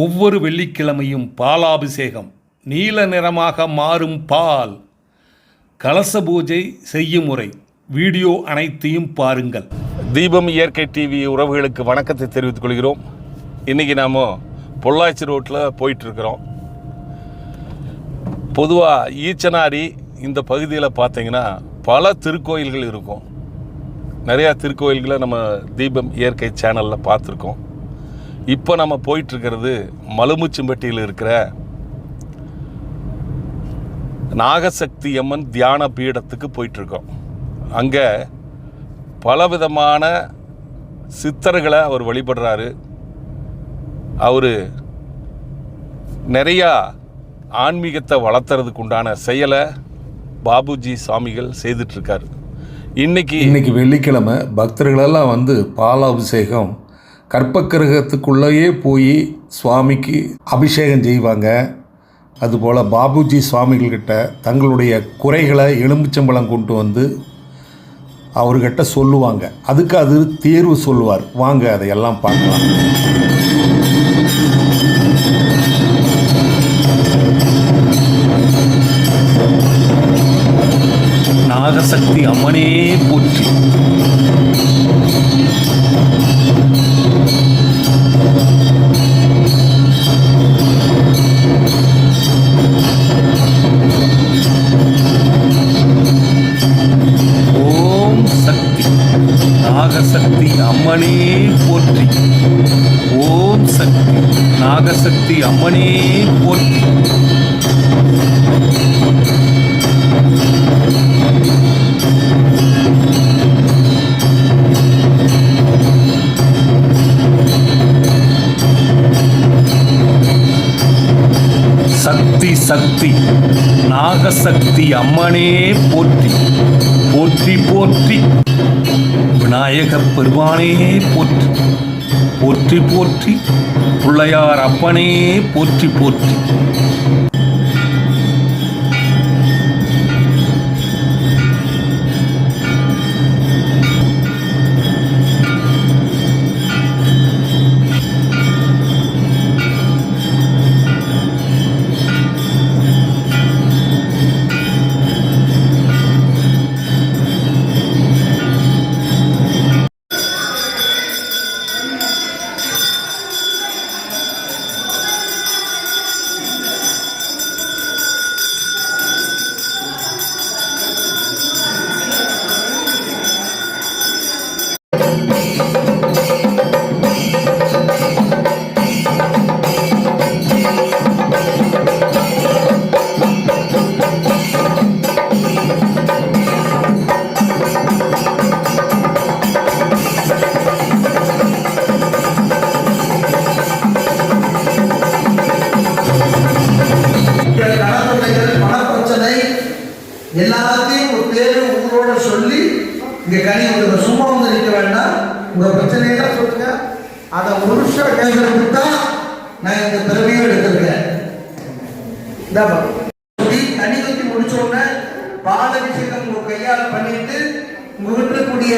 ஒவ்வொரு வெள்ளிக்கிழமையும் பாலாபிஷேகம். நீல நிறமாக மாறும் பால். கலச பூஜை செய்யும் முறை. வீடியோ அனைத்தையும் பாருங்கள். தீபம் இயற்கை டிவி உறவுகளுக்கு வணக்கத்தை தெரிவித்துக் கொள்கிறோம். இன்றைக்கி நாம் பொள்ளாச்சி ரோட்டில் போயிட்டுருக்குறோம். பொதுவாக ஈச்சனாரி இந்த பகுதியில் பார்த்தீங்கன்னா பல திருக்கோயில்கள் இருக்கும். நிறையா திருக்கோயில்களை நம்ம தீபம் இயற்கை சேனலில் பார்த்துருக்கோம். இப்போ நம்ம போயிட்டுருக்கிறது மலுமுச்சம்பட்டியில் இருக்கிற நாகசக்தி அம்மன் தியான பீடத்துக்கு போயிட்டுருக்கோம். அங்கே பலவிதமான சித்தர்களை அவர் வழிபடுறாரு. அவர் நிறையா ஆன்மீகத்தை வளர்த்துறதுக்கு உண்டான செயலை பாபுஜி சாமிகள் செய்துட்ருக்காரு. இன்னைக்கு இன்னைக்கு வெள்ளிக்கிழமை பக்தர்களெல்லாம் வந்து பாலாபிஷேகம் கற்பக்கிரகத்துக்குள்ளேயே போய் சுவாமிக்கு அபிஷேகம் செய்வாங்க. அதுபோல் பாபுஜி சுவாமிகள்கிட்ட தங்களுடைய குறைகளை எலுமிச்சம்பழம் கொண்டு வந்து அவர்கிட்ட சொல்லுவாங்க. அதுக்கு அது தேர்வு சொல்லுவார். வாங்க அதையெல்லாம் பார்க்கலாம். நாகசக்தி அம்மனே போற்றி. அம்மனே போற்றி. ஓம் சக்தி. நாகசக்தி அம்மனே போற்றி. சக்தி சக்தி. நாகசக்தி அம்மனே போற்றி போற்றி போற்றி. விநாயகப் பெருமானே போற்றி போற்றி போற்றி. பிள்ளையார் அப்பனே போற்றி போற்றி. பாலபிஷேகம் உங்க கையால் பண்ணிட்டு உங்க இருக்கக்கூடிய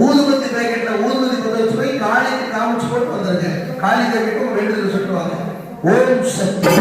ஊதுபத்தி பேக்கெட்ல ஊதுபத்தி கொண்டு வச்சு போய் காளிக்கு காமிச்சு போட்டு வந்திருக்கேன் காளி தேவிக்கும் வேண்டுதல் சொல்லுவாங்க ஓம் சக்தி.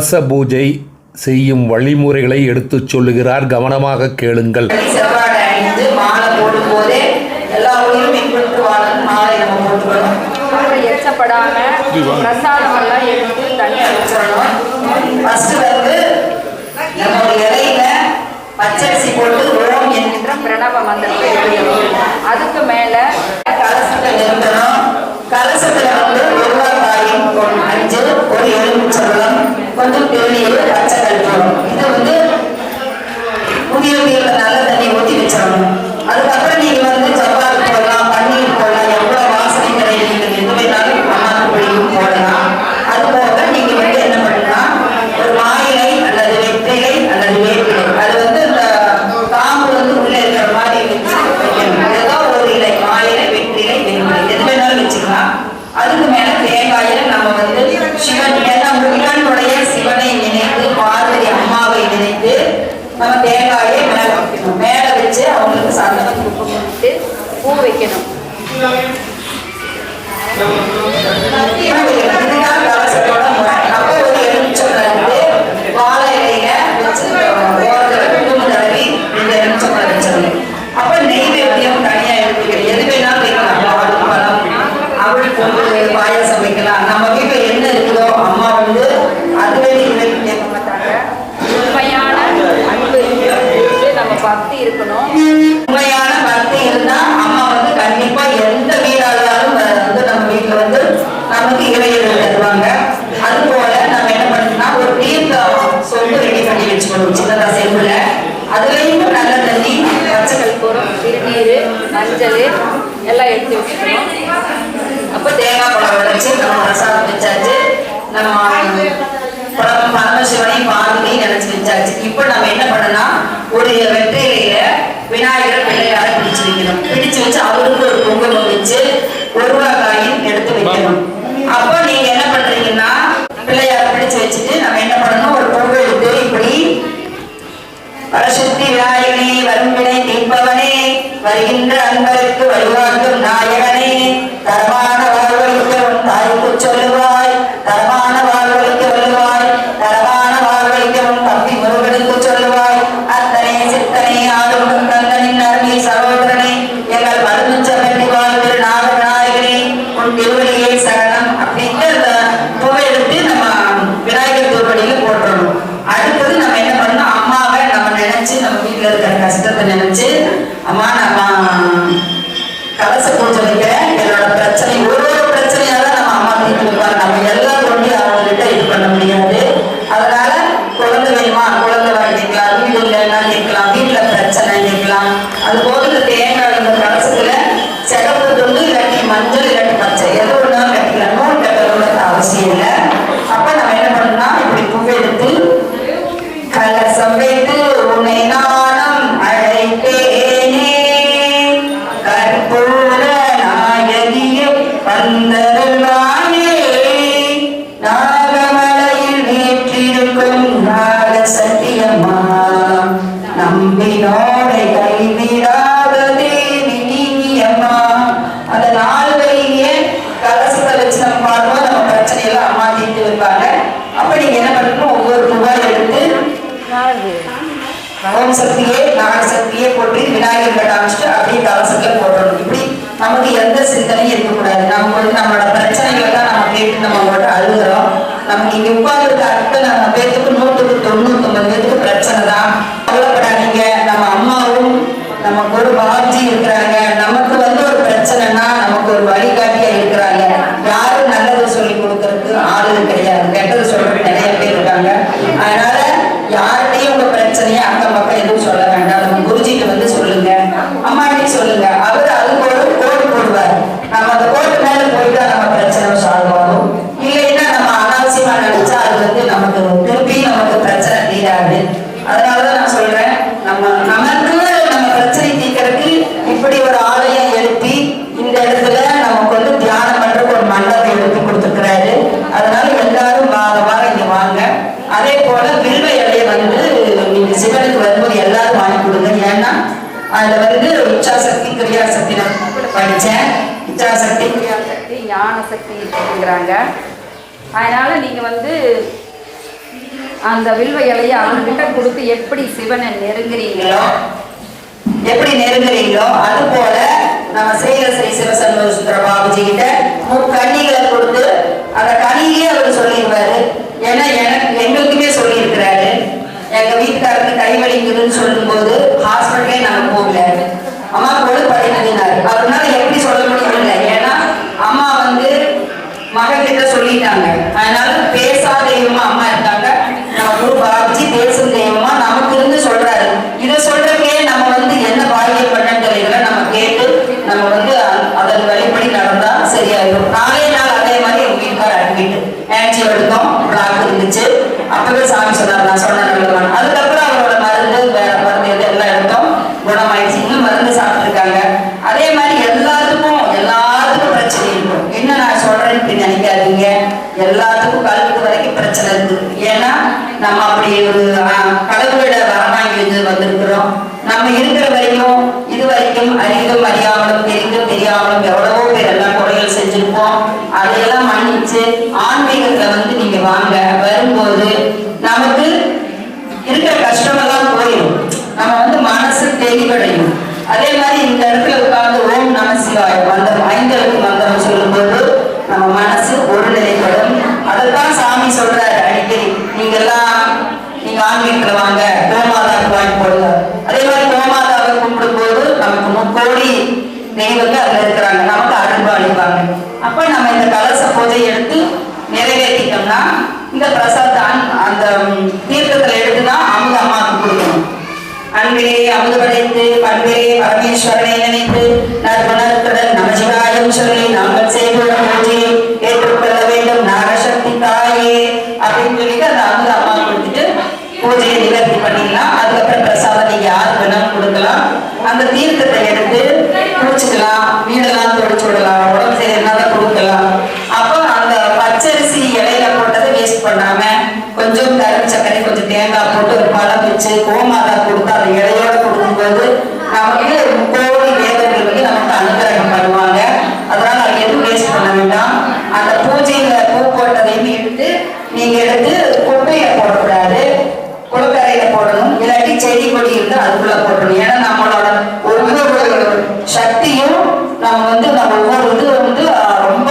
கலச பூஜை செய்யும் வழிமுறைகளை எடுத்துச் சொல்லுகிறார். கவனமாக கேளுங்கள். அதுக்கு மேல கலசத்தை நிறுத்தணும் கலசத்துல வந்து அஞ்சு ஒரு எலுமிச்சம்பளம் கொஞ்சம் பெரிய பச்சை கல்பம் இதை வந்து புதிய தண்ணி ஊற்றி வச்சிடணும். எல்லாம் எடுத்து வச்சுக்கணும் அப்போ தேங்காய் பழம் உடைச்சி நம்ம ரசாதம் வச்சாச்சு. நம்ம பரமசிவனையும் பார்வதியும் நினைச்சு வச்சாச்சு. இப்போ நம்ம என்ன பண்ணனா ஒரு வெற்றிலையில விநாயகர் பிள்ளையார பிடிச்சு வைக்கணும். பிடிச்சு வச்சு அவருக்கு ஒரு பொங்கல் வச்சு ஒரு காயும் எடுத்து வைக்கணும். அப்போ நீங்க என்ன பண்றீங்கன்னா பிள்ளையார பிடிச்சு வச்சுட்டு நம்ம என்ன பண்ணணும்? ஒரு பொங்கலுக்கு இப்படி பரசுத்தி விநாயகனை வரும்பினை தீபவனே வருகின்ற அன்பருக்கு வழிகாட்டும் நாயகனே தரமான வாழ்வழிக்க உன் தாய்க்கு சொல்லும் निकला वीटल प्रच्ल निकला। अभी சக்தியே நாக சக்தியே போட்டு விநாயகர் கட்டாமிச்சுட்டு அப்படியே கவசத்துல போடணும். இப்படி நமக்கு எந்த சிந்தனையும் இருக்கக்கூடாது. நம்ம வந்து நம்மளோட பிரச்சனைகள் தான் நம்ம கேட்டு நம்ம உங்கள்கிட்ட அழுகிறோம். நமக்கு இங்க உட்காந்துருக்க நம்ம பேர்த்துக்கு நூற்றுக்கு தொண்ணூத்தி ஒன்பது மாட்டேங்கிறாங்க அதனால் நீங்கள் வந்து அந்த வில்வ இலையை அவங்ககிட்ட கொடுத்து எப்படி சிவனை நெருங்குறீங்களோ எப்படி நெருங்குறீங்களோ அது போல நம்ம செய்கிற ஸ்ரீ சிவசண்முக சுந்தர பாபுஜி கிட்ட மூணு கொடுத்து அந்த கனியிலே அவர் சொல்லிடுவாரு. ஏன்னா எனக்கு எங்களுக்குமே சொல்லியிருக்கிறாரு. எங்க வீட்டுக்காரருக்கு கை சொல்லும்போது இது அறிந்தும் அறியாமலும் தெரிந்தும் தெரியாமலும் எவ்வளவோ பேர் எல்லாம் கொடைகள் செஞ்சிருப்போம். அதையெல்லாம் மன்னிச்சு ஆன்மீகத்துல வந்து நீங்க வாங்க. வரும்போது நமக்கு இருக்கிற கஷ்டமெல்லாம் போயிடும் நம்ம வந்து மனசு தெளிவடையும். அதே மாதிரி இந்த இடத்துல உட்கார்ந்து ஓம் நம சிவாயம் அந்த ஐந்தெழுத்து மந்திரம் சொல்லும்போது நம்ம மனசு ஒருநிலைப்படும் அதைத்தான் சாமி சொல்றாரு அடிக்கடி. நீங்க எல்லாம் நீங்க ஆன்மீகத்துல வாங்க கோமாதாவுக்கு வாங்கி போடுங்க அதே மாதிரி கோமாதாவை கும்பிடும்போது நமக்கு முக்கோடி தெய்வங்கள் அதுல இருக்கிறாங்க. நமக்கு அன்பு அளிப்பாங்க. அப்ப நம்ம இந்த கலச பூஜை எடுத்து நிறைவேற்றிட்டோம்னா இந்த பிரசாதம் அந்த- அந்த தீர்த்தத்துல எடுத்து தான் அமுத அம்மாவுக்கு கொடுக்கணும். அன்பிலே அமுது படைத்து பண்பிலே பரமேஸ்வரனை நினைத்து நற்குணத்துடன் நமசிவாயம் சொல்லி நாங்கள் செய்வோம் வச்சு கோமாதா கொடுத்து அந்த இலையோட கொடுக்கும்போது நமக்கு முக்கோடி வேதங்கள் வந்து நமக்கு அனுகிரகம் பண்ணுவாங்க. அதனால அது எதுவும் வேஸ்ட் பண்ண வேண்டாம். அந்த பூஜையில பூ போட்டதையும் எடுத்து நீங்க எடுத்து குப்பையில போடக்கூடாது. குளக்கரையில போடணும். இல்லாட்டி செடி கொடி இருந்து அதுக்குள்ள போடணும் ஏன்னா நம்மளோட ஒவ்வொரு சக்தியும் நம்ம வந்து நம்ம ஒவ்வொரு இது வந்து ரொம்ப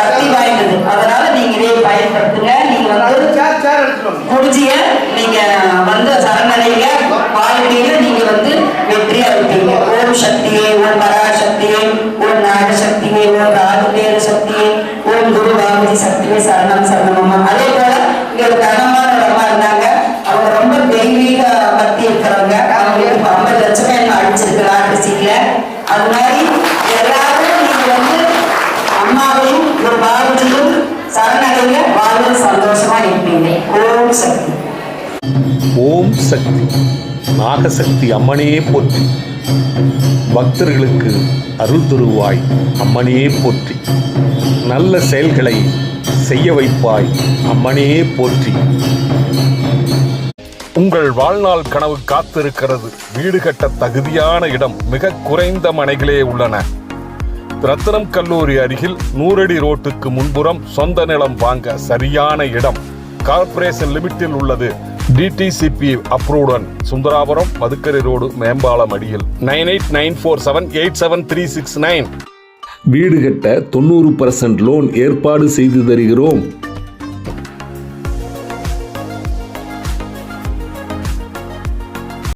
சக்தி வாய்ந்தது. அதனால நீங்க இதை பயன்படுத்துங்க. நீங்க வந்து முடிஞ்சிய ஓம் சக்தி நாகசக்தி அம்மனே போற்றி. பக்தர்களுக்கு அருள் தருவாய் அம்மனே போற்றி. நல்ல செயல்களை செய்ய வைப்பாய் அம்மனே போற்றி. உங்கள் வாழ்நாள் கனவு காத்திருக்கிறது. வீடு கட்ட தகுதியான இடம் மிக குறைந்த மனைகளே உள்ளன. ரத்னம் கல்லூரி அருகில் நூறடி ரோட்டுக்கு முன்புறம் சொந்த நிலம் வாங்க சரியான இடம். கார்ப்பரேஷன் லிமிட்டில் உள்ளது. டிடிசிபி அப்ரூவுடன் சுந்தராபுரம் மதுக்கரை ரோடு மேம்பாலம் அடியில் nine eight nine four seven eight seven three six nine வீடு கட்ட தொண்ணூறு பர்சன்ட் லோன் ஏற்பாடு செய்து தருகிறோம்.